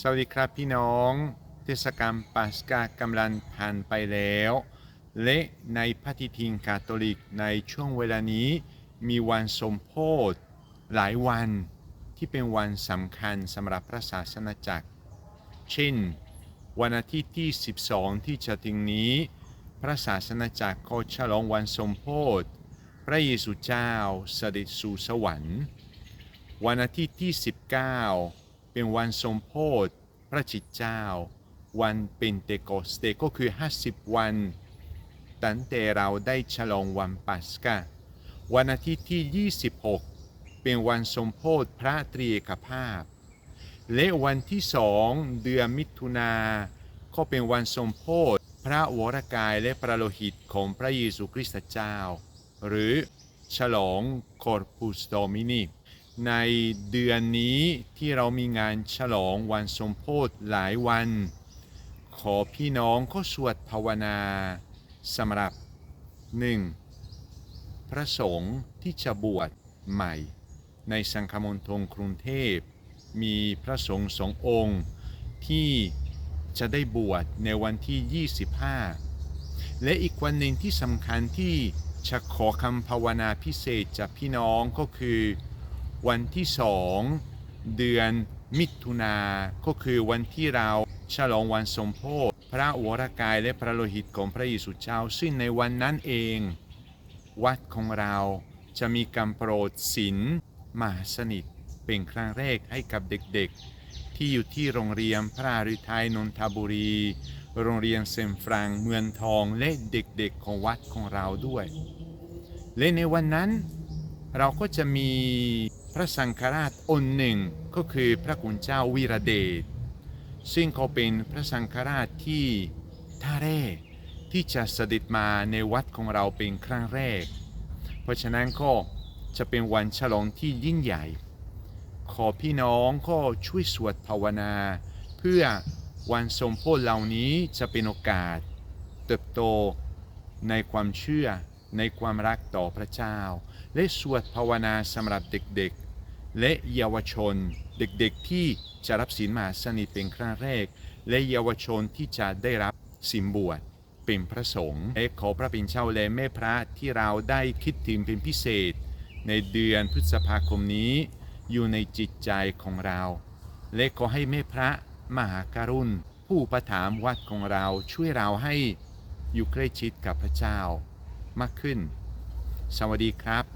สวัสดีครับพี่น้อง เทศกาลปัสกากำลังผ่านไปแล้ว และในพระทิทิงคาทอลิกในช่วงเวลานี้มีวันสมโพธิหลายวันที่เป็นวันสำคัญสำหรับพระศาสนาจักร เช่น วันอาทิตย์ที่ 12 ที่จะถึงนี้ พระศาสนาจักรก็ฉลองวันสมโพธิพระเยซูเจ้าเสด็จสู่สวรรค์ วันอาทิตย์ที่ 19 เป็นวันสมโพธิพระจิตเจ้า วันเป็นเตโกสเตก็คือ 50 วัน ตั้งแต่เราได้ฉลองวันปัสกาวันอาทิตย์ที่ 26 เป็นวันสมโพธิพระตรีเอกภาพ และวันที่สองเดือนมิถุนาก็เป็นวันสมโพธิพระวรกายและประโลหิตของพระเยซูคริสต์เจ้า หรือฉลองคอร์ปุสโดมินี ในเดือนนี้ที่เรามีงานฉลองวันสมโพธิหลายวัน ขอพี่น้องก็สวดภาวนาสำหรับ 1. พระสงฆ์ที่จะบวชใหม่ ในสังฆมณฑลกรุงเทพ มีพระสงฆ์สององค์ที่จะได้บวชในวันที่ 25 และอีกวันหนึ่งที่สำคัญที่จะขอคำภาวนาพิเศษจากพี่น้องก็คือ วันที่สองเดือนมิถุนาก็คือวันที่เราฉลองวันสมโพธิพระวรกายและพระโลหิตของพระเยซูเจ้าซึ่งในวันนั้นเอง วัดของเราจะมีการโปรดศีลมหาสนิทเป็นครั้งแรกให้กับเด็กๆ ที่อยู่ที่โรงเรียนพระฤทัยนนทบุรี โรงเรียนเซมฟรังเมืองทองและเด็กๆของวัดของเราด้วย และในวันนั้นเราก็จะมี พระสังฆราชองค์หนึ่งก็คือพระกุณเจ้าวีระเดชซึ่งเขาเป็นพระสังฆราชที่ท่าแร่ที่จะเสด็จมาในวัดของเราเป็นครั้งแรก เพราะฉะนั้นก็จะเป็นวันฉลองที่ยิ่งใหญ่ ขอพี่น้องก็ช่วยสวดภาวนา เพื่อวันสมโพธิเหล่านี้จะเป็นโอกาส เติบโตในความเชื่อในความรักต่อพระเจ้า และสวดภาวนาสำหรับเด็กๆ และเยาวชน เด็กๆที่จะรับศีลมหาสนิทเป็นครั้งแรก และเยาวชนที่จะได้รับศีลบวชเป็นพระสงฆ์และขอพระเป็นเจ้าและแม่พระที่เราได้คิดถึงเป็นพิเศษ ในเดือนพฤษภาคมนี้ อยู่ในจิตใจของเรา และขอให้แม่พระมหาการุณ ผู้ประถามวัดของเราช่วยเราให้อยู่ใกล้ชิดกับพระเจ้ามากขึ้น สวัสดีครับ